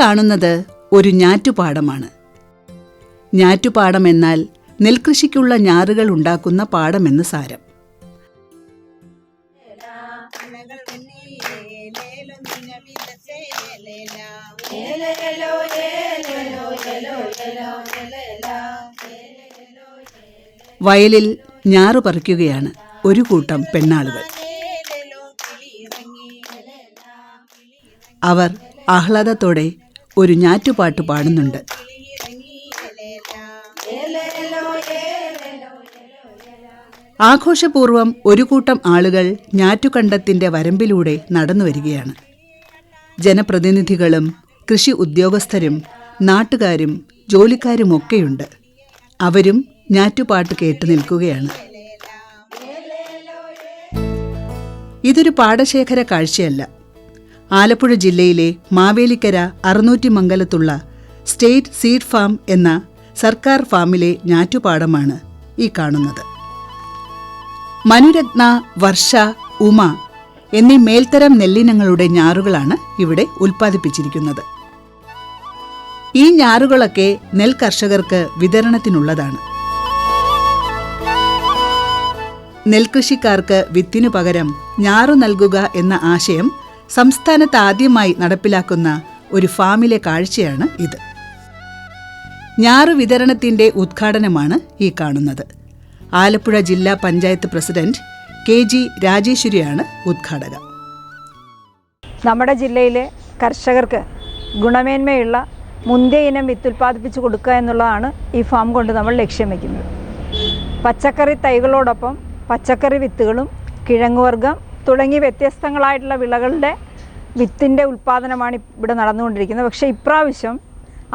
കാണുന്നത് ഒരു ഞാറ്റുപാടമാണ്. ഞാറ്റുപാടം എന്നാൽ നെൽകൃഷിക്കുള്ള ഞാറുകൾ ഉണ്ടാക്കുന്ന പാടമെന്ന് സാരം. വയലിൽ ഞാറു പറിക്കുകയാണ് ഒരു കൂട്ടം പെണ്ണാളുകൾ. അവർ ആഹ്ലാദത്തോടെ ഒരു ഞാറ്റുപാട്ട് പാടുന്നുണ്ട്. ആഘോഷപൂർവം ഒരു കൂട്ടം ആളുകൾ ഞാറ്റുകണ്ടത്തിന്റെ വരമ്പിലൂടെ നടന്നു വരികയാണ്. ജനപ്രതിനിധികളും കൃഷി ഉദ്യോഗസ്ഥരും നാട്ടുകാരും ജോലിക്കാരുമൊക്കെയുണ്ട്. അവരും ഞാറ്റുപാട്ട് കേട്ടു നിൽക്കുകയാണ്. ഇതൊരു പാടശേഖര കാഴ്ചയല്ല. ആലപ്പുഴ ജില്ലയിലെ മാവേലിക്കര അറുന്നൂറ്റി മംഗലത്തുള്ള സ്റ്റേറ്റ് സീഡ് ഫാം എന്ന സർക്കാർ ഫാമിലെ ഞാറ്റുപാടമാണ് ഈ കാണുന്നത്. മനുരത്ന വർഷ ഉമ എന്നീ മേൽത്തരം നെല്ലിനങ്ങളുടെ ഞാറുകളാണ് ഇവിടെ ഉൽപ്പാദിപ്പിച്ചിരിക്കുന്നത്. ഈ ഞാറുകളൊക്കെ നെൽ കർഷകർക്ക് വിതരണത്തിനുള്ളതാണ്. നെൽകൃഷിക്കാർക്ക് വിത്തിനു പകരം ഞാറു നൽകുക എന്ന ആശയം സംസ്ഥാനത്ത് ആദ്യമായി നടപ്പിലാക്കുന്ന ഒരു ഫാമിലെ കാഴ്ചയാണ് ഇത്. ഞാറു വിതരണത്തിന്റെ ഉദ്ഘാടനമാണ് ഈ കാണുന്നത്. ആലപ്പുഴ ജില്ലാ പഞ്ചായത്ത് പ്രസിഡന്റ് കെ ജി രാജേശ്വരിയാണ് ഉദ്ഘാടക. നമ്മുടെ ജില്ലയിലെ കർഷകർക്ക് ഗുണമേന്മയുള്ള മുന്തിയ ഇനം വിത്തുൽപാദിപ്പിച്ച് കൊടുക്കുക എന്നുള്ളതാണ് ഈ ഫാം കൊണ്ട് നമ്മൾ ലക്ഷ്യം വയ്ക്കുന്നത് പച്ചക്കറി തൈകളോടൊപ്പം പച്ചക്കറി വിത്തുകളും കിഴങ്ങുവർഗം തുടങ്ങി വ്യത്യസ്തങ്ങളായിട്ടുള്ള വിളകളുടെ വിത്തിന്റെ ഉൽപ്പാദനമാണ് ഇവിടെ നടന്നുകൊണ്ടിരിക്കുന്നത്. പക്ഷേ ഇപ്രാവശ്യം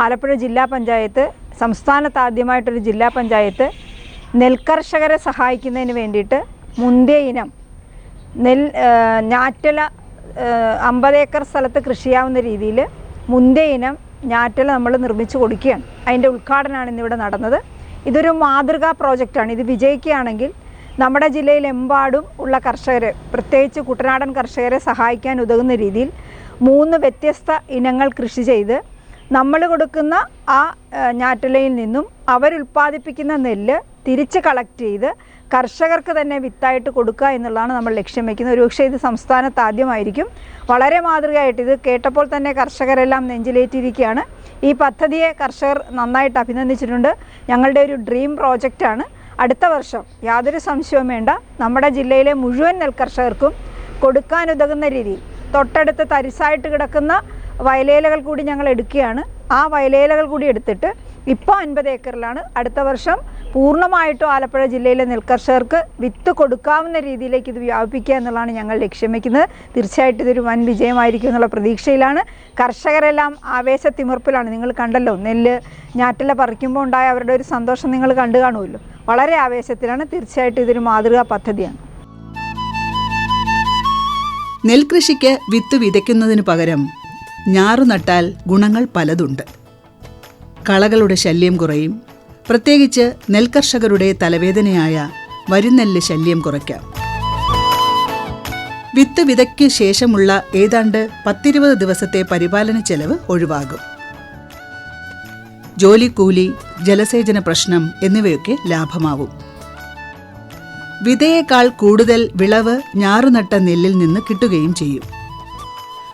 ആലപ്പുഴ ജില്ലാ പഞ്ചായത്ത് സംസ്ഥാനത്ത് ആദ്യമായിട്ടൊരു ജില്ലാ പഞ്ചായത്ത് നെൽകർഷകരെ സഹായിക്കുന്നതിന് വേണ്ടിയിട്ട് മുന്തിയ ഇനം നെൽ ഞാറ്റല അമ്പത് ഏക്കർ സ്ഥലത്ത് കൃഷിയാവുന്ന രീതിയിൽ മുന്തിയ ഇനം ഞാറ്റല നമ്മൾ നിർമ്മിച്ചു കൊടുക്കുകയാണ്. അതിന്റെ ഉദ്ഘാടനമാണ് ഇന്നിവിടെ നടന്നത്. ഇതൊരു മാതൃകാ പ്രോജക്റ്റാണ്. ഇത് വിജയിക്കുകയാണെങ്കിൽ നമ്മുടെ ജില്ലയിലെമ്പാടും ഉള്ള കർഷകരെ പ്രത്യേകിച്ച് കുട്ടനാടൻ കർഷകരെ സഹായിക്കാൻ ഉതകുന്ന രീതിയിൽ മൂന്ന് വ്യത്യസ്ത ഇനങ്ങൾ കൃഷി ചെയ്ത് നമ്മൾ കൊടുക്കുന്ന ആ ഞാറ്റിലയിൽ നിന്നും അവരുൽപ്പാദിപ്പിക്കുന്ന നെല്ല് തിരിച്ച് കളക്ട് ചെയ്ത് കർഷകർക്ക് തന്നെ വിത്തായിട്ട് കൊടുക്കുക എന്നുള്ളതാണ് നമ്മൾ ലക്ഷ്യം വയ്ക്കുന്നത് ഒരുപക്ഷെ ഇത് സംസ്ഥാനത്ത് ആദ്യമായിരിക്കും. വളരെ മാതൃകയായിട്ട് ഇത് കേട്ടപ്പോൾ തന്നെ കർഷകരെല്ലാം നെഞ്ചിലേറ്റിരിക്കുകയാണ് ഈ പദ്ധതിയെ കർഷകർ നന്നായിട്ട് അഭിനന്ദിച്ചിട്ടുണ്ട്. ഞങ്ങളുടെ ഒരു ഡ്രീം പ്രോജക്റ്റാണ്. അടുത്ത വർഷം യാതൊരു സംശയവും വേണ്ട. നമ്മുടെ ജില്ലയിലെ മുഴുവൻ നെൽകർഷകർക്കും കൊടുക്കാനുതകുന്ന രീതിയിൽ തൊട്ടടുത്ത് തരിസായിട്ട് കിടക്കുന്ന വയലേലകൾ കൂടി ഞങ്ങൾ എടുക്കുകയാണ്. ആ വയലേലകൾ കൂടി എടുത്തിട്ട് ഇപ്പോൾ അൻപത് ഏക്കറിലാണ് അടുത്ത വർഷം പൂർണമായിട്ടും ആലപ്പുഴ ജില്ലയിലെ നെൽകർഷകർക്ക് വിത്ത് കൊടുക്കാവുന്ന രീതിയിലേക്ക് ഇത് വ്യാപിപ്പിക്കുക എന്നുള്ളതാണ് ഞങ്ങൾ ലക്ഷ്യം വയ്ക്കുന്നത് തീർച്ചയായിട്ടും ഇതൊരു വൻ വിജയമായിരിക്കും എന്നുള്ള പ്രതീക്ഷയിലാണ്. കർഷകരെല്ലാം ആവേശത്തിമിർപ്പിലാണ്. നിങ്ങൾ കണ്ടല്ലോ നെല്ല് ഞാറ്റില പറിക്കുമ്പോൾ ഉണ്ടായ അവരുടെ ഒരു സന്തോഷം നിങ്ങൾ കണ്ടു കാണുമല്ലോ. വളരെ ആവേശത്തിലാണ്. തീർച്ചയായിട്ടും ഇതൊരു മാതൃകാ പദ്ധതിയാണ്. നെൽകൃഷിക്ക് വിത്ത് വിതയ്ക്കുന്നതിന് പകരം ഞാറു നട്ടാൽ ഗുണങ്ങൾ പലതുണ്ട്. കളകളുടെ ശല്യം കുറയും പ്രത്യേകിച്ച് നെൽകർഷകരുടെ തലവേദനയായ വരുന്നെല്ല് ശല്യം കുറയ്ക്കാം. വിത്ത് വിതയ്ക്ക് ശേഷമുള്ള ഏതാണ്ട് പത്തിരുപത് ദിവസത്തെ പരിപാലന ചെലവ് ഒഴിവാകും. ജോലിക്കൂലി ജലസേചന പ്രശ്നം എന്നിവയൊക്കെ ലാഭമാവും. വിതയേക്കാൾ കൂടുതൽ വിളവ് ഞാറുനട്ട നെല്ലിൽ നിന്ന് കിട്ടുകയും ചെയ്യും.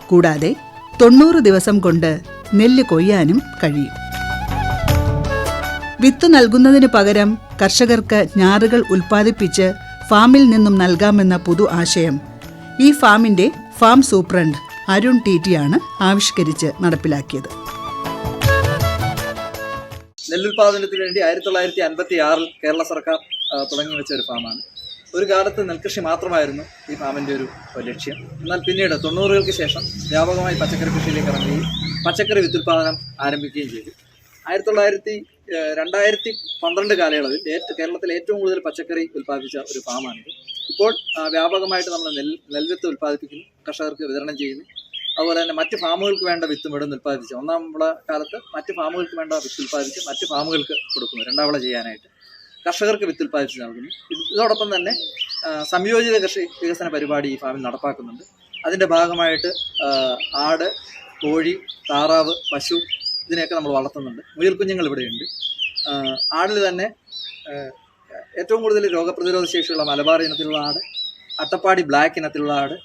കൂടാതെ തൊണ്ണൂറ് ദിവസം കൊണ്ട് നെല്ല് കൊയ്യാനും കഴിയും. വിത്ത് നൽകുന്നതിന് പകരം കർഷകർക്ക് ഞാറുകൾ ഉൽപ്പാദിപ്പിച്ച് ഫാമിൽ നിന്നും നൽകാമെന്ന പുതു ആശയം. ഈ ഫാമിന്റെ ഫാം സൂപ്രണ്ട് അരുൺ ടി ടിയാണ് ആവിഷ്കരിച്ച് നടപ്പിലാക്കിയത്. നെല്ലുൽപാദനത്തിന് വേണ്ടി ആയിരത്തി തൊള്ളായിരത്തി അൻപത്തി ആറിൽ കേരള സർക്കാർ തുടങ്ങി വെച്ച ഒരു ഫാമാണ്. ഒരു കാലത്ത് നെൽകൃഷി മാത്രമായിരുന്നു ഈ ഫാമിന്റെ ഒരു ലക്ഷ്യം. എന്നാൽ പിന്നീട് തൊണ്ണൂറുകൾക്ക് ശേഷം വ്യാപകമായി പച്ചക്കറി കൃഷിയിലേക്ക് ഇറങ്ങുകയും പച്ചക്കറി വിത്തുൽപാദനം ആരംഭിക്കുകയും ചെയ്തു. ആയിരത്തി തൊള്ളായിരത്തി രണ്ടായിരത്തി പന്ത്രണ്ട് കാലയളവിൽ കേരളത്തിൽ ഏറ്റവും കൂടുതൽ പച്ചക്കറി ഉൽപ്പാദിപ്പിച്ച ഒരു ഫാമാണിത് ഇപ്പോൾ വ്യാപകമായിട്ട് നമ്മൾ നെൽ നെൽവിത്ത് ഉൽപ്പാദിപ്പിക്കുന്നു കർഷകർക്ക് വിതരണം ചെയ്യുന്നു. അതുപോലെ തന്നെ മറ്റ് ഫാമുകൾക്ക് വേണ്ട വിത്തും ഇവിടെ നിന്ന് ഉൽപ്പാദിപ്പിച്ച്. ഒന്നാം വിള കാലത്ത് മറ്റ് ഫാമുകൾക്ക് വേണ്ട വിത്ത് ഉൽപ്പാദിപ്പിച്ച് മറ്റ് ഫാമുകൾക്ക് കൊടുക്കുന്നു രണ്ടാം വിള ചെയ്യാനായിട്ട്. കർഷകർക്ക് വിത്ത് ഉൽപ്പാദിപ്പിച്ച് നൽകുന്നു. ഇതോടൊപ്പം തന്നെ സംയോജിത കൃഷി വികസന പരിപാടി ഈ ഫാമിൽ നടപ്പാക്കുന്നുണ്ട്. അതിന്റെ ഭാഗമായിട്ട് ആട് കോഴി താറാവ് പശു ഇതിനെയൊക്കെ നമ്മൾ വളർത്തുന്നുണ്ട്. മുയൽ കുഞ്ഞുങ്ങൾ ഇവിടെയുണ്ട് ആടിൽ തന്നെ ഏറ്റവും കൂടുതൽ രോഗപ്രതിരോധ ശേഷിയുള്ള മലബാർ ഇനത്തിലുള്ള ആട് അട്ടപ്പാടി ബ്ലാക്ക് ഇനത്തിലുള്ള ആട്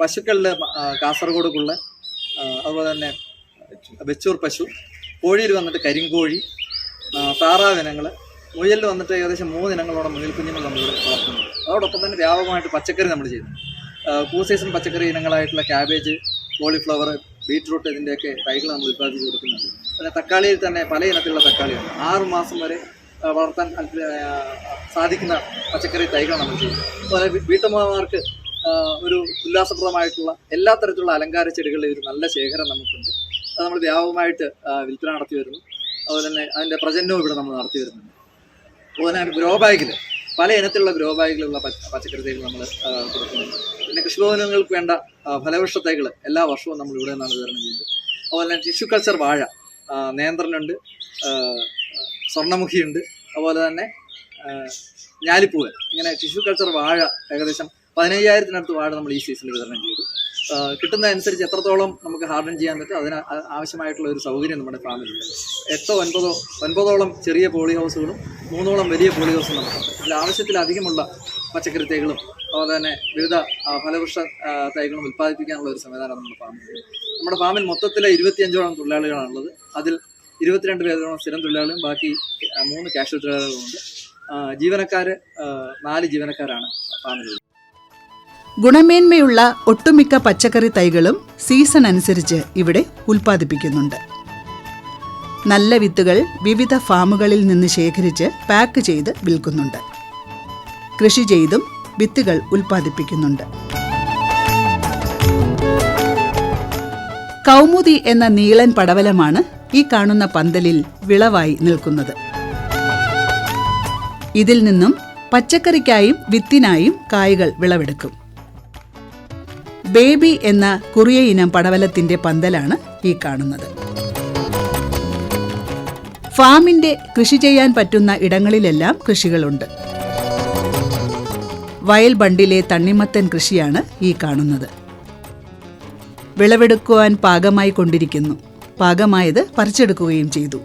പശുക്കളിൽ കാസർഗോഡുള്ള അതുപോലെ തന്നെ വെച്ചൂർ പശു കോഴിയിൽ വന്നിട്ട് കരിങ്കോഴി താറാവ് ഇനങ്ങൾ മുയലിൽ വന്നിട്ട് ഏകദേശം മൂന്ന് ഇനങ്ങളോടെ മുയൽ കുഞ്ഞുങ്ങൾ നമ്മൾ വളർത്തുന്നുണ്ട്. അതോടൊപ്പം തന്നെ വ്യാപകമായിട്ട് പച്ചക്കറി നമ്മൾ ചെയ്യുന്നു പൂ സീസൺ പച്ചക്കറി ഇനങ്ങളായിട്ടുള്ള ക്യാബേജ് കോളിഫ്ലവർ ബീട്രൂട്ട് ഇതിന്റെയൊക്കെ തൈകൾ നമ്മൾ ഉത്പാദിപ്പിച്ച് കൊടുക്കുന്നുണ്ട് പിന്നെ തക്കാളിയിൽ തന്നെ പല ഇനത്തിലുള്ള തക്കാളിയുണ്ട് ആറ് മാസം വരെ വളർത്താൻ സാധിക്കുന്ന പച്ചക്കറി തൈകൾ നമ്മൾ ചെയ്യുന്നത്. അതുപോലെ വീട്ടമ്മമാർക്ക് ഒരു ഉല്ലാസപ്രദമായിട്ടുള്ള എല്ലാ തരത്തിലുള്ള അലങ്കാര ചെടികളുടെ ഒരു നല്ല ശേഖരം നമുക്കുണ്ട്. അത് നമ്മൾ വ്യാപകമായിട്ട് വിൽപ്പന നടത്തി വരുന്നു. അതുപോലെ തന്നെ അതിന്റെ പ്രജനനവും ഇവിടെ നമ്മൾ നടത്തി വരുന്നുണ്ട്. അതുപോലെ തന്നെ ഗ്രോ ബാഗിൽ പല ഇനത്തിലുള്ള ഗ്രോ ബാഗുകളുള്ള പച്ച- പച്ചക്കറി തൈകൾ നമ്മൾ കൊടുക്കുന്നുണ്ട്. പിന്നെ കൃഷിഭവനങ്ങൾക്ക് വേണ്ട ഫലവൃക്ഷ തൈകൾ എല്ലാ വർഷവും നമ്മൾ ഇവിടെ നിന്നാണ് വിതരണം ചെയ്യുന്നത്. അതുപോലെ തന്നെ ടിഷ്യൂ കൾച്ചർ വാഴ നേന്ത്രനുണ്ട് സ്വർണമുഖിയുണ്ട് അതുപോലെ തന്നെ ഞാലിപ്പൂവൻ. ഇങ്ങനെ ടിഷ്യൂ കൾച്ചർ വാഴ ഏകദേശം പതിനയ്യായിരത്തിനടുത്ത് വാഴ നമ്മൾ ഈ സീസണിൽ വിതരണം ചെയ്തു. കിട്ടുന്നതനുസരിച്ച് എത്രത്തോളം നമുക്ക് ഹാർഡൻ ചെയ്യാൻ പറ്റും അതിന് ആവശ്യമായിട്ടുള്ള ഒരു സൗകര്യം നമ്മുടെ ഫാമിലുണ്ട് എട്ടോ ഒൻപതോ ഒൻപതോളം ചെറിയ പോളി ഹൗസുകളും മൂന്നോളം വലിയ പോളി ഹൗസും നമുക്കുണ്ട് ഇതിൽ ആവശ്യത്തിലധികമുള്ള പച്ചക്കറി തൈകളും അതുപോലെ തന്നെ വിവിധ ഫലവൃക്ഷ തൈകളും ഉൽപ്പാദിപ്പിക്കാനുള്ള ഒരു സംവിധാനം നമ്മുടെ ഫാമിലുണ്ട് നമ്മുടെ ഫാമിൽ മൊത്തത്തിൽ ഇരുപത്തിയഞ്ചോളം തൊഴിലാളികളാണുള്ളത്. അതിൽ ഇരുപത്തിരണ്ട് പേരോളം സ്ഥിരം തൊഴിലാളികളും ബാക്കി മൂന്ന് കാഷ്വൽ തൊഴിലാളികളുമുണ്ട്. ജീവനക്കാർ നാല് ജീവനക്കാരാണ് ഫാമിലുള്ളത് ഗുണമേന്മയുള്ള ഒട്ടുമിക്ക പച്ചക്കറി തൈകളും സീസൺ അനുസരിച്ച് ഇവിടെ ഉൽപ്പാദിപ്പിക്കുന്നുണ്ട്. നല്ല വിത്തുകൾ വിവിധ ഫാമുകളിൽ നിന്ന് ശേഖരിച്ച് പാക്ക് ചെയ്ത് വിൽക്കുന്നുണ്ട്. കൃഷി ചെയ്തും വിത്തുകൾ ഉൽപ്പാദിപ്പിക്കുന്നുണ്ട്. കൗമുദി എന്ന നീളൻ പടവലമാണ് ഈ കാണുന്ന പന്തലിൽ വിളവായി നിൽക്കുന്നത്. ഇതിൽ നിന്നും പച്ചക്കറിക്കായും വിത്തിനായും കായകൾ വിളവെടുക്കും. ബേബി എന്ന കുറിയ ഇനം പടവലത്തിന്റെ പന്തലാണ് ഈ കാണുന്നത്. ഫാമിന്റെ കൃഷി ചെയ്യാൻ പറ്റുന്ന ഇടങ്ങളിലെല്ലാം കൃഷികളുണ്ട്. വയൽ ബണ്ടിലെ തണ്ണിമത്തൻ കൃഷിയാണ് ഈ കാണുന്നത്. വിളവെടുക്കുവാൻ പാകമായി കൊണ്ടിരിക്കുന്നു. പാകമായത് പറിച്ചെടുക്കുകയും ചെയ്തു.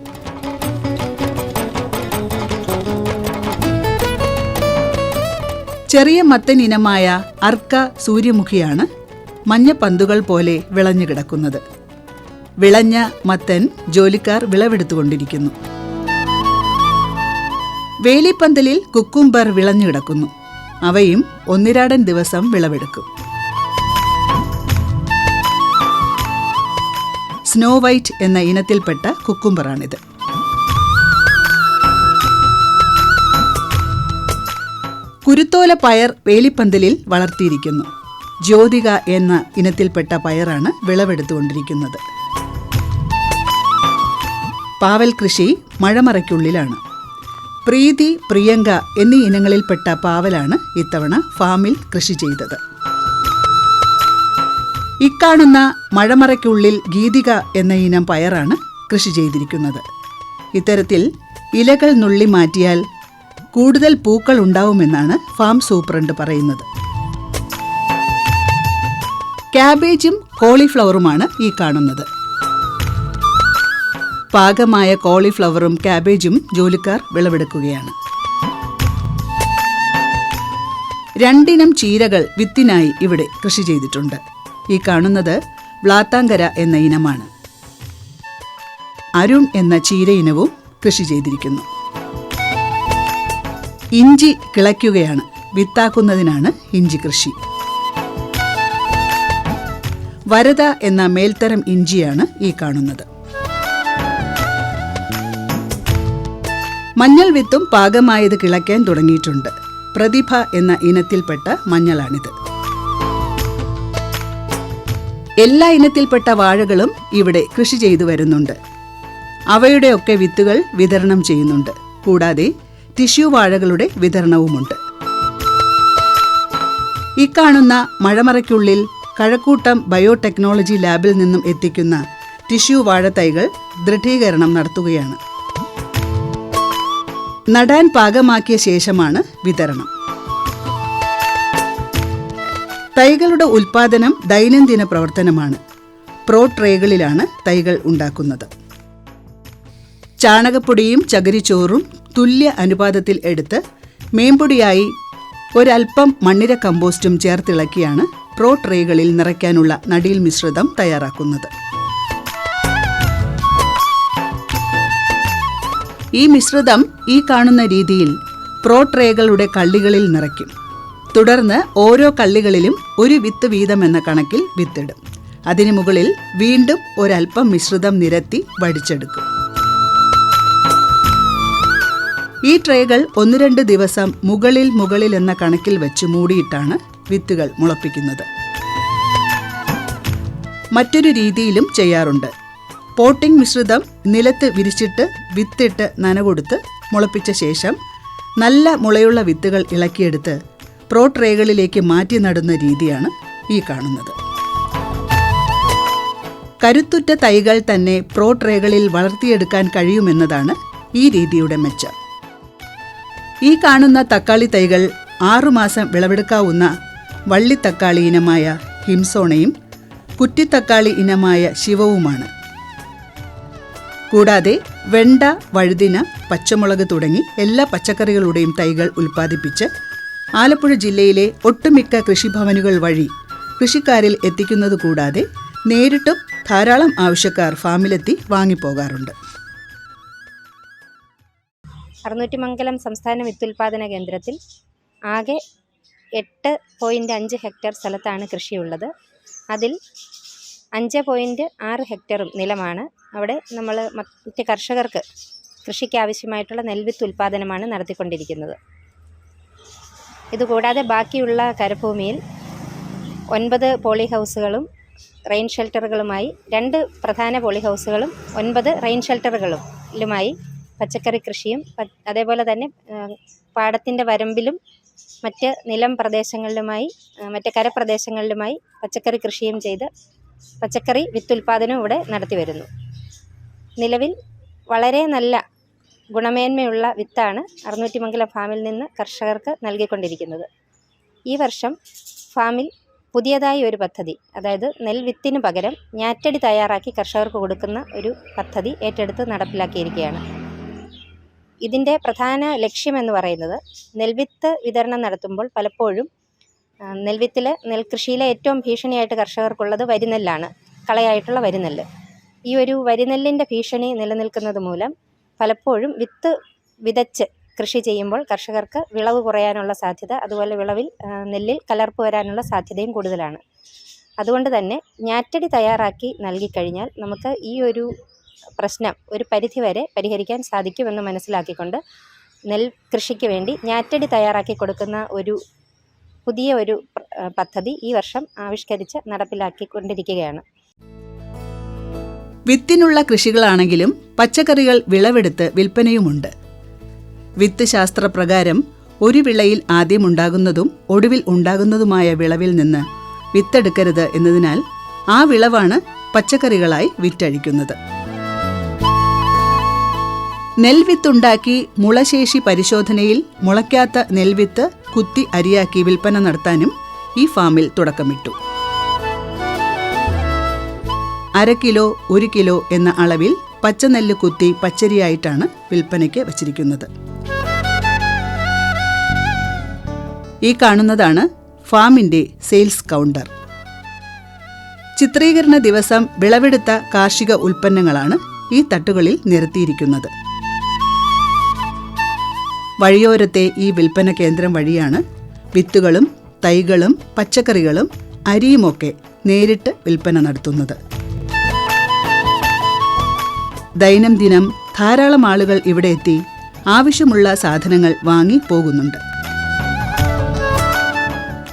ചെറിയ മത്തൻ ഇനമായ അർക്ക സൂര്യമുഖിയാണ് മഞ്ഞപ്പന്തുകൾ പോലെ വിളഞ്ഞു കിടക്കുന്നത്. വിളഞ്ഞ മത്തൻ ജോലിക്കാർ വിളവെടുത്തുകൊണ്ടിരിക്കുന്നു. വേലിപ്പന്തലിൽ കുക്കുംബർ വിളഞ്ഞു കിടക്കുന്നു. അവയും ഒന്നിരാടൻ ദിവസം വിളവെടുക്കും. സ്നോ വൈറ്റ് എന്ന ഇനത്തിൽപ്പെട്ട കുക്കുംബറാണിത്. കുരുത്തോല പയർ വേലിപ്പന്തലിൽ വളർത്തിയിരിക്കുന്നു. ജ്യോതിക എന്ന ഇനത്തിൽപ്പെട്ട പയറാണ് വിളവെടുത്തുകൊണ്ടിരിക്കുന്നത്. പാവൽ കൃഷി മഴമറയ്ക്കുള്ളിലാണ്. പ്രീതി പ്രിയങ്ക എന്നീ ഇനങ്ങളിൽപ്പെട്ട പാവലാണ് ഇത്തവണ ഫാമിൽ കൃഷി ചെയ്തത്. ഇക്കാണുന്ന മഴമറയ്ക്കുള്ളിൽ ഗീതിക എന്ന ഇനം പയറാണ് കൃഷി ചെയ്തിരിക്കുന്നത്. ഇത്തരത്തിൽ ഇലകൾ നുള്ളി മാറ്റിയാൽ കൂടുതൽ പൂക്കൾ ഉണ്ടാവുമെന്നാണ് ഫാം സൂപ്രണ്ട് പറയുന്നത്. ക്യാബേജും കോളിഫ്ലവറുമാണ് ഈ കാണുന്നത്. പാകമായ കോളിഫ്ലവറും കാബേജും ജോലിക്കാർ വിളവെടുക്കുകയാണ്. രണ്ടിനം ചീരകൾ വിത്തിനായി ഇവിടെ കൃഷി ചെയ്തിട്ടുണ്ട്. ഈ കാണുന്നത് വ്ലാത്താങ്കര എന്ന ഇനമാണ്. അരുൺ എന്ന ചീര ഇനവും കൃഷി ചെയ്തിരിക്കുന്നു. ഇഞ്ചി കിളയ്ക്കുകയാണ്. വിത്താക്കുന്നതിനാണ് ഇഞ്ചി കൃഷി. വരദ എന്ന മേൽത്തരം ഇഞ്ചിയാണ് ഈ കാണുന്നത്. മഞ്ഞൾ വിത്തും പാകമായത് കിളയ്ക്കാൻ തുടങ്ങിയിട്ടുണ്ട്. പ്രതിഭ എന്ന ഇനത്തിൽപ്പെട്ട മഞ്ഞളാണിത്. എല്ലാ ഇനത്തിൽപ്പെട്ട വാഴകളും ഇവിടെ കൃഷി ചെയ്തു വരുന്നുണ്ട്. അവയുടെയൊക്കെ വിത്തുകൾ വിതരണം ചെയ്യുന്നുണ്ട്. കൂടാതെ ടിഷ്യൂ വാഴകളുടെ വിതരണവുമുണ്ട്. ഇക്കാണുന്ന മഴമറയ്ക്കുള്ളിൽ കഴക്കൂട്ടം ബയോടെക്നോളജി ലാബിൽ നിന്നും എത്തിക്കുന്ന ടിഷ്യൂ വാഴത്തൈകൾ ദൃഢീകരണം നടത്തുകയാണ്. നടാൻ പാകമാക്കിയ ശേഷമാണ് വിതരണം. തൈകളുടെ ഉൽപാദനം ദൈനംദിന പ്രവർത്തനമാണ്. പ്രോ ട്രേകളിലാണ് തൈകൾ ഉണ്ടാക്കുന്നത്. ചാണകപ്പൊടിയും ചകിരിച്ചോറും തുല്യ അനുപാതത്തിൽ എടുത്ത് മേമ്പൊടിയായി ഒരൽപ്പം മണ്ണിര കമ്പോസ്റ്റും ചേർത്തിളക്കിയാണ് പ്രോ ട്രേകളിൽ നിറയ്ക്കാനുള്ള നടീൽ മിശ്രിതം തയ്യാറാക്കുന്നത്. ഈ മിശ്രിതം ഈ കാണുന്ന രീതിയിൽ പ്രോ ട്രേകളുടെ കള്ളികളിൽ നിറയ്ക്കും. തുടർന്ന് ഓരോ കള്ളികളിലും ഒരു വിത്ത് വീതം എന്ന കണക്കിൽ വിത്തിടും. അതിനു മുകളിൽ വീണ്ടും ഒരൽപ്പം മിശ്രിതം നിരത്തി വടിച്ചെടുക്കും. ഈ ട്രേകൾ ഒന്ന് രണ്ട് ദിവസം മുകളിൽ മുകളിൽ എന്ന കണക്കിൽ വെച്ച് മൂടിയിട്ടാണ് വിത്തുകൾ മുളപ്പിക്കുന്നത്. മറ്റൊരു രീതിയിലും ചെയ്യാറുണ്ട്. പോട്ടിംഗ് മിശ്രിതം നിലത്ത് വിരിച്ചിട്ട് വിത്തിട്ട് നനകൊടുത്ത് മുളപ്പിച്ച ശേഷം നല്ല മുളയുള്ള വിത്തുകൾ ഇളക്കിയെടുത്ത് പ്രോ ട്രേകളിലേക്ക് മാറ്റി നടുന്ന രീതിയാണ് ഈ കാണുന്നത്. കരുത്തുറ്റ തൈകൾ തന്നെ പ്രോ ട്രേകളിൽ വളർത്തിയെടുക്കാൻ കഴിയുമെന്നതാണ് ഈ രീതിയുടെ മെച്ചം. ഈ കാണുന്ന തക്കാളി തൈകൾ ആറുമാസം വിളവെടുക്കാവുന്ന വള്ളിത്തക്കാളി ഇനമായ ഹിംസോണയും കുറ്റിത്തക്കാളി ഇനമായ ശിവവുമാണ്. കൂടാതെ വെണ്ട വഴുതിന പച്ചമുളക് തുടങ്ങി എല്ലാ പച്ചക്കറികളുടെയും തൈകൾ ഉൽപ്പാദിപ്പിച്ച് ആലപ്പുഴ ജില്ലയിലെ ഒട്ടുമിക്ക കൃഷിഭവനുകൾ വഴി കൃഷിക്കാരിൽ എത്തിക്കുന്നത് കൂടാതെ നേരിട്ടും ധാരാളം ആവശ്യക്കാർ ഫാമിലെത്തി വാങ്ങിപ്പോകാറുണ്ട്. അറുന്നൂറ്റിമംഗലം സംസ്ഥാന വിത്തുൽപാദന കേന്ദ്രത്തിൽ ആകെ എട്ട് പോയിന്റ് അഞ്ച് ഹെക്ടർ സ്ഥലത്താണ് കൃഷിയുള്ളത്. അതിൽ അഞ്ച് പോയിന്റ് ആറ് ഹെക്ടറും നിലമാണ്. അവിടെ നമ്മൾ മറ്റ് കർഷകർക്ക് കൃഷിക്ക് ആവശ്യമായിട്ടുള്ള നെൽവിത്ത് ഉൽപ്പാദനമാണ് നടത്തിക്കൊണ്ടിരിക്കുന്നത്. ഇതുകൂടാതെ ബാക്കിയുള്ള കരഭൂമിയിൽ ഒൻപത് പോളി ഹൗസുകളും റെയിൻ ഷെൽട്ടറുകളുമായി രണ്ട് പ്രധാന പോളി ഹൗസുകളും ഒൻപത് റെയിൻ ഷെൽട്ടറുകളുമായി പച്ചക്കറി കൃഷിയും അതേപോലെ തന്നെ പാടത്തിന്റെ വരമ്പിലും മറ്റ് നിലം പ്രദേശങ്ങളിലുമായി മറ്റ് കരപ്രദേശങ്ങളിലുമായി പച്ചക്കറി കൃഷിയും ചെയ്ത് പച്ചക്കറി വിത്തുൽപാദനവും ഇവിടെ നടത്തി വരുന്നു. നിലവിൽ വളരെ നല്ല ഗുണമേന്മയുള്ള വിത്താണ് അറുന്നൂറ്റിമംഗലം ഫാമിൽ നിന്ന് കർഷകർക്ക് നൽകിക്കൊണ്ടിരിക്കുന്നത്. ഈ വർഷം ഫാമിൽ പുതിയതായി ഒരു പദ്ധതി അതായത് നെൽവിത്തിന് പകരം ഞാറ്റടി തയ്യാറാക്കി കർഷകർക്ക് കൊടുക്കുന്ന ഒരു പദ്ധതി ഏറ്റെടുത്ത് നടപ്പിലാക്കിയിരിക്കുകയാണ്. ഇതിന്റെ പ്രധാന ലക്ഷ്യമെന്ന് പറയുന്നത് നെൽവിത്ത് വിതരണം നടത്തുമ്പോൾ പലപ്പോഴും നെൽവിത്തിൽ നെൽകൃഷിയിലെ ഏറ്റവും ഭീഷണിയായിട്ട് കർഷകർക്കുള്ളത് വരിനെല്ലാണ് കളയായിട്ടുള്ള വരിനെല്ല്. ഈ ഒരു വരിനെല്ലിന്റെ ഭീഷണി നിലനിൽക്കുന്നത് മൂലം പലപ്പോഴും വിത്ത് വിതച്ച് കൃഷി ചെയ്യുമ്പോൾ കർഷകർക്ക് വിളവ് കുറയാനുള്ള സാധ്യത അതുപോലെ വിളവിൽ നെല്ലിൽ കലർപ്പ് വരാനുള്ള സാധ്യതയും കൂടുതലാണ്. അതുകൊണ്ട് തന്നെ ഞാറ്റടി തയ്യാറാക്കി നൽകിക്കഴിഞ്ഞാൽ നമുക്ക് ഈ ഒരു പ്രശ്നം ഒരു പരിധി വരെ പരിഹരിക്കാൻ സാധിക്കുമെന്ന് മനസ്സിലാക്കിക്കൊണ്ട് നെൽകൃഷിക്ക് വേണ്ടി ഞാറ്റടി തയ്യാറാക്കി കൊടുക്കുന്ന ഒരു പുതിയ ഒരു പദ്ധതി ഈ വർഷം ആവിഷ്കരിച്ച് നടപ്പിലാക്കിക്കൊണ്ടിരിക്കുകയാണ്. വിത്തിനുള്ള കൃഷികളാണെങ്കിലും പച്ചക്കറികൾ വിളവെടുത്ത് വിൽപ്പനയുമുണ്ട്. വിത്ത് ശാസ്ത്രപ്രകാരം ഒരു വിളയിൽ ആദ്യം ഉണ്ടാകുന്നതും ഒടുവിൽ ഉണ്ടാകുന്നതുമായ വിളവിൽ നിന്ന് വിത്തെടുക്കരുത് എന്നതിനാൽ ആ വിളവാണ് പച്ചക്കറികളായി വിറ്റഴിക്കുന്നത്. നെൽവിത്തുണ്ടാക്കി മുളശേഷി പരിശോധനയിൽ മുളയ്ക്കാത്ത നെൽവിത്ത് കുത്തി അരിയാക്കി വിൽപ്പന നടത്താനും ഈ ഫാമിൽ തുടക്കമിട്ടു. അര കിലോ ഒരു കിലോ എന്ന അളവിൽ പച്ചനെല്ല് കുത്തി പച്ചരിയായിട്ടാണ് വിൽപ്പനയ്ക്ക് വച്ചിരിക്കുന്നത്. ഈ കാണുന്നതാണ് ഫാമിന്റെ സെയിൽസ് കൗണ്ടർ. ചിത്രീകരണ ദിവസം വിളവെടുത്ത കാർഷിക ഉൽപ്പന്നങ്ങളാണ് ഈ തട്ടുകളിൽ നിരത്തിയിരിക്കുന്നത്. വഴിയോരത്തെ ഈ വിൽപ്പന കേന്ദ്രം വഴിയാണ് വിത്തുകളും തൈകളും പച്ചക്കറികളും അരിയുമൊക്കെ നേരിട്ട് വിൽപ്പന നടത്തുന്നത്. ദൈനംദിനം ധാരാളം ആളുകൾ ഇവിടെ എത്തി ആവശ്യമുള്ള സാധനങ്ങൾ വാങ്ങി പോകുന്നുണ്ട്.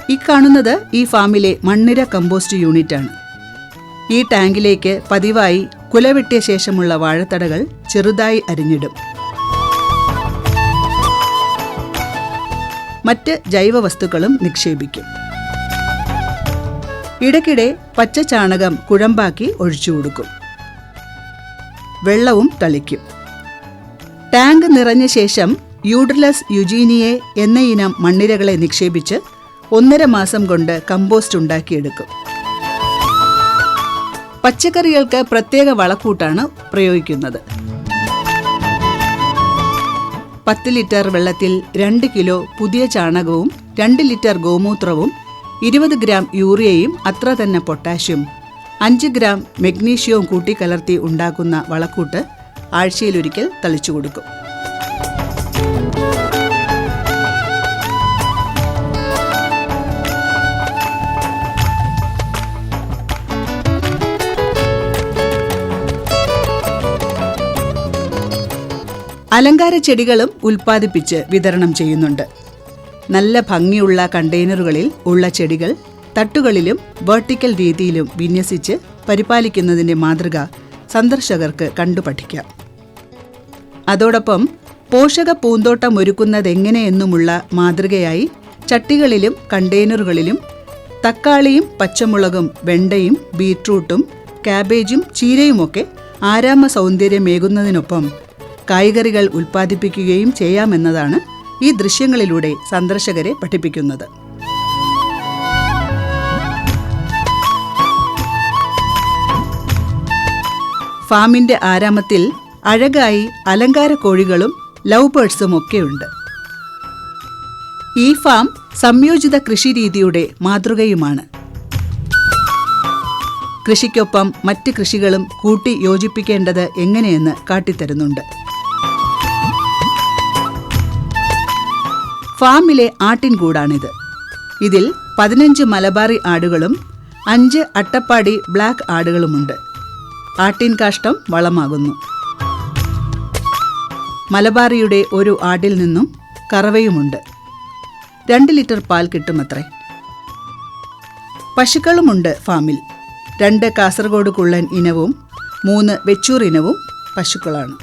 ഈ കാണുന്നത് ഈ ഫാമിലെ മണ്ണിര കമ്പോസ്റ്റ് യൂണിറ്റാണ്. ഈ ടാങ്കിലേക്ക് പതിവായി കുലവെട്ടിയ ശേഷമുള്ള വാഴത്തടകൾ ചെറുതായി അരിഞ്ഞിടും. മറ്റ് ജൈവവസ്തുക്കളും നിക്ഷേപിക്കും. ഇടയ്ക്കിടെ പച്ച ചാണകം കുഴമ്പാക്കി ഒഴിച്ചു കൊടുക്കും. വെള്ളവും തളിക്കും. ടാങ്ക് നിറഞ്ഞ ശേഷം യൂഡ്രലസ് യുജീനിയെ എന്ന ഇനം മണ്ണിരകളെ നിക്ഷേപിച്ച് ഒന്നര മാസം കൊണ്ട് കമ്പോസ്റ്റ് ഉണ്ടാക്കിയെടുക്കും. പച്ചക്കറികൾക്ക് പ്രത്യേക വളക്കൂട്ടാണ് പ്രയോഗിക്കുന്നത്. പത്ത് ലിറ്റർ വെള്ളത്തിൽ രണ്ട് കിലോ പുതിയ ചാണകവും രണ്ട് ലിറ്റർ ഗോമൂത്രവും ഇരുപത് ഗ്രാം യൂറിയയും അത്ര തന്നെ പൊട്ടാഷ്യം. അഞ്ച് ഗ്രാം മെഗ്നീഷ്യവും കൂട്ടിക്കലർത്തി ഉണ്ടാക്കുന്ന വളക്കൂട്ട് ആഴ്ചയിലൊരിക്കൽ തളിച്ചു കൊടുക്കും അലങ്കാര ചെടികളും ഉൽപ്പാദിപ്പിച്ച് വിതരണം ചെയ്യുന്നുണ്ട്. നല്ല ഭംഗിയുള്ള കണ്ടെയ്നറുകളിൽ ഉള്ള ചെടികൾ തട്ടുകളിലും വെർട്ടിക്കൽ രീതിയിലും വിന്യസിച്ച് പരിപാലിക്കുന്നതിന്റെ മാതൃക സന്ദർശകർക്ക് കണ്ടു പഠിക്കാം. അതോടൊപ്പം പോഷക പൂന്തോട്ടം ഒരുക്കുന്നതെങ്ങനെയെന്നുമുള്ള മാതൃകയായി ചട്ടികളിലും കണ്ടെയ്നറുകളിലും തക്കാളിയും പച്ചമുളകും വെണ്ടയും ബീട്രൂട്ടും കാബേജും ചീരയുമൊക്കെ ആരാമ സൗന്ദര്യമേകുന്നതിനൊപ്പം കായ്കറികൾ ഉൽപ്പാദിപ്പിക്കുകയും ചെയ്യാമെന്നതാണ് ഈ ദൃശ്യങ്ങളിലൂടെ സന്ദർശകരെ പഠിപ്പിക്കുന്നത്. ഫാമിന്റെ ആരാമത്തിൽ അഴകായി അലങ്കാര കോഴികളും ലവ് ബേഡ്സും ഒക്കെയുണ്ട്. ഈ ഫാം സംയോജിത കൃഷിരീതിയുടെ മാതൃകയുമാണ്. കൃഷിക്കൊപ്പം മറ്റ് കൃഷികളും കൂട്ടി യോജിപ്പിക്കേണ്ടത് എങ്ങനെയെന്ന് കാട്ടിത്തരുന്നുണ്ട്. ഫാമിലെ ആട്ടിൻകൂടാണിത്. ഇതിൽ പതിനഞ്ച് മലബാറി ആടുകളും അഞ്ച് അട്ടപ്പാടി ബ്ലാക്ക് ആടുകളുമുണ്ട്. ആട്ടിൻ കാഷ്ടം വളമാകുന്നു മലബാറിയുടെ ഒരു ആടിൽ നിന്നും കറവയുമുണ്ട്. രണ്ട് ലിറ്റർ പാൽ കിട്ടുമത്രേ. പശുക്കളുമുണ്ട് ഫാമിൽ. രണ്ട് കാസർഗോഡ് കുള്ളൻ ഇനവും മൂന്ന് വെച്ചൂർ ഇനവും പശുക്കളാണ്.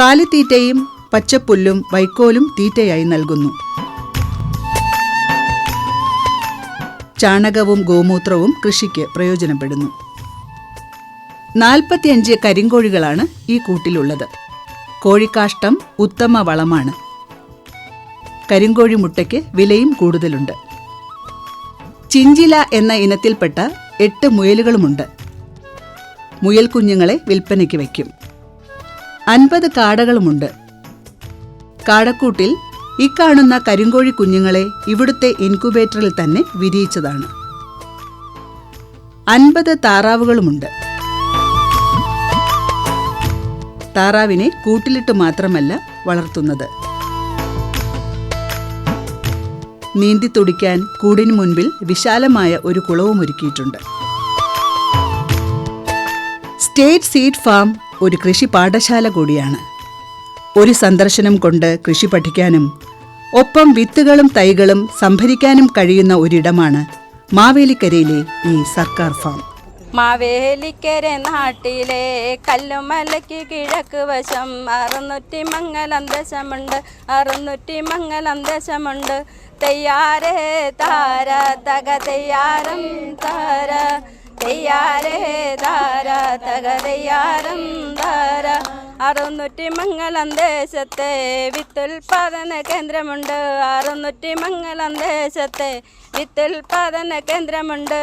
കാലിത്തീറ്റയും പച്ചപ്പുല്ലും വൈക്കോലും തീറ്റയായി നൽകുന്നു. ചാണകവും ഗോമൂത്രവും കൃഷിക്ക് പ്രയോജനപ്പെടുന്നു. നാൽപ്പത്തിയഞ്ച് കരിങ്കോഴികളാണ് ഈ കൂട്ടിലുള്ളത്. കോഴിക്കാഷ്ടം ഉത്തമ വളമാണ്. കരിങ്കോഴി മുട്ടയ്ക്ക് വിലയും കൂടുതലുണ്ട്. ചിഞ്ചില എന്ന ഇനത്തിൽപ്പെട്ട എട്ട് മുയലുകളുമുണ്ട്. മുയൽ കുഞ്ഞുങ്ങളെ വിൽപ്പനയ്ക്ക് വയ്ക്കും. അൻപത് കാടകളുമുണ്ട്. കാടക്കൂട്ടിൽ കാണുന്ന കരിങ്കോഴി കുഞ്ഞുങ്ങളെ ഇവിടുത്തെ ഇൻക്യുബേറ്ററിൽ തന്നെ വിരിയിച്ചതാണ്. അൻപത് താറാവുകളുമുണ്ട്. താറാവിനെ കൂട്ടിലിട്ട് മാത്രമല്ല വളർത്തുന്നത്. നീന്തി തുടിക്കാൻ കൂടിന് മുൻപിൽ വിശാലമായ ഒരു കുളവും ഒരുക്കിയിട്ടുണ്ട്. സ്റ്റേറ്റ് സീഡ് ഫാം ഒരു കൃഷി പാഠശാല കൂടിയാണ്. ഒരു സന്ദർശനം കൊണ്ട് കൃഷി പഠിക്കാനും ഒപ്പം വിത്തുകളും തൈകളും സംഭരിക്കാനും കഴിയുന്ന ഒരിടമാണ് മാവേലിക്കരയിലെ ഈ സർക്കാർ ഫാം. മാവേലിക്കര നാട്ടിലെ കല്ലുമലയ്ക്ക് കിഴക്ക് വശം അറുന്നൂറ്റി മംഗലം ദശമുണ്ട് അറുന്നൂറ്റി മംഗലം ദശമുണ്ട്. തെയ്യാരേ താര തക തെയ്യാരം താര. തെയ്യാരേ താര തകതയ്യാരം താര അറുന്നൂറ്റി മംഗളം ദേശത്തെ വിത്തുൽപാദന കേന്ദ്രമുണ്ട്. അറുന്നൂറ്റി മംഗളം ദേശത്തെ വിത്തുൽപാദന കേന്ദ്രമുണ്ട്.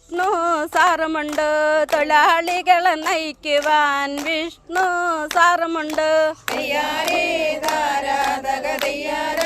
വിഷ്ണു സാറുമുണ്ട് തൊഴിലാളികളെ നയിക്കുവാൻ വിഷ്ണു സാറുമുണ്ട് തയ്യാറേ താര തക തെയ്യാര.